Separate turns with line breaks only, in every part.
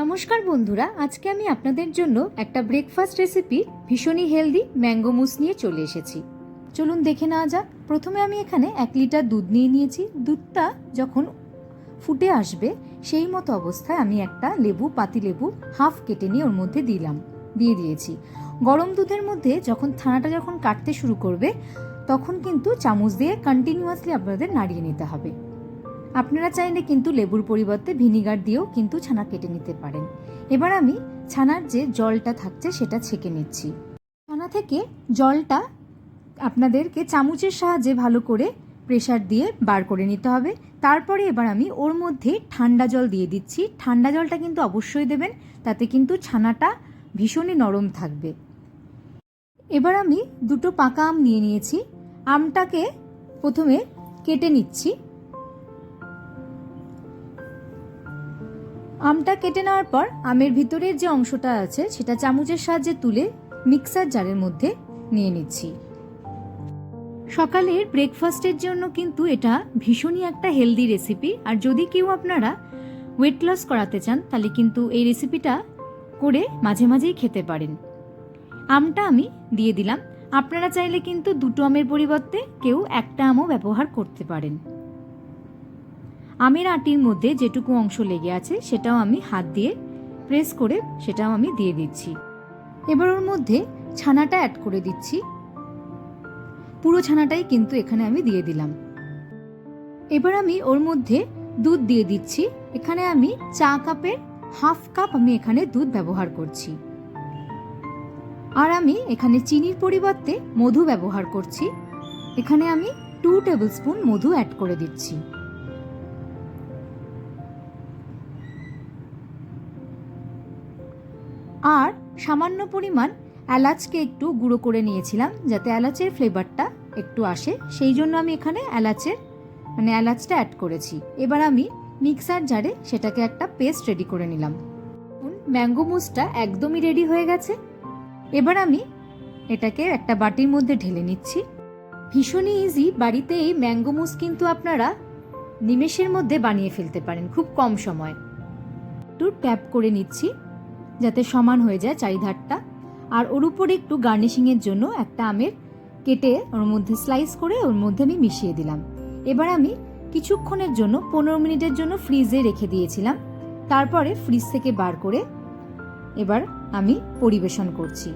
নমস্কার বন্ধুরা, আজকে আমি আপনাদের জন্য একটা ব্রেকফাস্ট রেসিপি ভীষণই হেলদি ম্যাঙ্গো মুস নিয়ে চলে এসেছি। চলুন দেখে নেওয়া যাক। প্রথমে আমি এখানে এক লিটার দুধ নিয়ে নিয়েছি। দুধটা যখন ফুটে আসবে, সেই মতো অবস্থায় আমি একটা লেবু, পাতি লেবু হাফ কেটে নিয়ে ওর মধ্যে দিলাম, দিয়ে দিয়েছি। গরম দুধের মধ্যে যখন ছানাটা যখন কাটতে শুরু করবে, তখন কিন্তু চামচ দিয়ে কন্টিনিউয়াসলি আপনাদের নাড়িয়ে নিতে হবে। আপনারা চাইলে কিন্তু লেবুর পরিবর্তে ভিনিগার দিয়েও কিন্তু ছানা কেটে নিতে পারেন। এবার আমি ছানার যে জলটা থাকছে সেটা ছেঁকে নিচ্ছি। ছানা থেকে জলটা আপনাদেরকে চামচের সাহায্যে ভালো করে প্রেসার দিয়ে বার করে নিতে হবে। তারপরে এবার আমি ওর মধ্যে ঠান্ডা জল দিয়ে দিচ্ছি। ঠান্ডা জলটা কিন্তু অবশ্যই দেবেন, তাতে কিন্তু ছানাটা ভীষণই নরম থাকবে। এবার আমি দুটো পাকা আম নিয়ে নিয়েছি। আমটাকে প্রথমে কেটে নিচ্ছি। আমটা কেটে নেওয়ার পর আমের ভিতরের যে অংশটা আছে, সেটা চামচের সাহায্যে তুলে মিক্সার জারের মধ্যে নিয়ে নিচ্ছি। সকালের ব্রেকফাস্টের জন্য কিন্তু এটা ভীষণই একটা হেলদি রেসিপি আর যদি কেউ আপনারা ওয়েট লস করাতে চান, তাহলে কিন্তু এই রেসিপিটা করে মাঝে মাঝেই খেতে পারেন। আমটা আমি দিয়ে দিলাম। আপনারা চাইলে কিন্তু দুটো আমের পরিবর্তে কেউ একটা আমও ব্যবহার করতে পারেন। আমের আটির মধ্যে যেটুকু অংশ লেগে আছে, সেটাও আমি হাত দিয়ে প্রেস করে সেটাও আমি দিয়ে দিচ্ছি। এবার ওর মধ্যে ছানাটা অ্যাড করে দিচ্ছি। পুরো ছানাটাই কিন্তু এখানে আমি দিয়ে দিলাম। এবার আমি ওর মধ্যে দুধ দিয়ে দিচ্ছি। এখানে আমি চা কাপের হাফ কাপ আমি এখানে দুধ ব্যবহার করছি। আর আমি এখানে চিনির পরিবর্তে মধু ব্যবহার করছি। এখানে আমি টু টেবিল স্পুন মধু অ্যাড করে দিচ্ছি। আর সামান্য পরিমাণ এলাচকে একটু গুঁড়ো করে নিয়েছিলাম যাতে এলাচের ফ্লেভারটা একটু আসে। সেই জন্য আমি এখানে এলাচের মানে এলাচটা অ্যাড করেছি। এবার আমি মিক্সার জারে সেটাকে একটা পেস্ট রেডি করে নিলাম। ম্যাঙ্গো মুসটা একদমই রেডি হয়ে গেছে। এবার আমি এটাকে একটা বাটির মধ্যে ঢেলে নিচ্ছি। ভীষণই ইজি বাড়িতে এই ম্যাঙ্গো মুস কিন্তু আপনারা নিমেষের মধ্যে বানিয়ে ফেলতে পারেন, খুব কম সময়। একটু ট্যাপ করে নিচ্ছি। যাতে সমান হয়ে যায় চারিধারটা। আর ওর উপরে একটু গার্নিশিংয়ের জন্য একটা আমের কেটে ওর মধ্যে স্লাইস করে ওর মধ্যে আমি মিশিয়ে দিলাম। এবার আমি কিছুক্ষণের জন্য, পনেরো মিনিটের জন্য ফ্রিজে রেখে দিয়েছিলাম। তারপরে ফ্রিজ থেকে বার করে এবার আমি পরিবেশন করছি।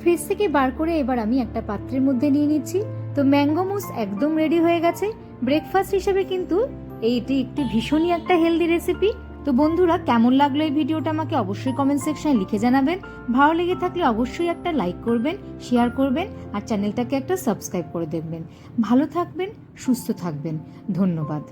ফ্রিজ থেকে বার করে এবার আমি একটা পাত্রের মধ্যে নিয়ে নিচ্ছি। তো ম্যাঙ্গো মুস একদম রেডি হয়ে গেছে। ব্রেকফাস্ট হিসেবে কিন্তু এইটি একটি ভীষণই একটা হেলদি রেসিপি। তো বন্ধুরা, কেমন লাগল এই ভিডিওটা আমাকে অবশ্যই কমেন্ট সেকশনে লিখে জানাবেন। ভালো লেগে থাকলে অবশ্যই একটা লাইক করবেন শেয়ার করবেন, আর চ্যানেলটাকে একটা সাবস্ক্রাইব করে দেখবেন। ভালো থাকবেন, সুস্থ থাকবেন। ধন্যবাদ।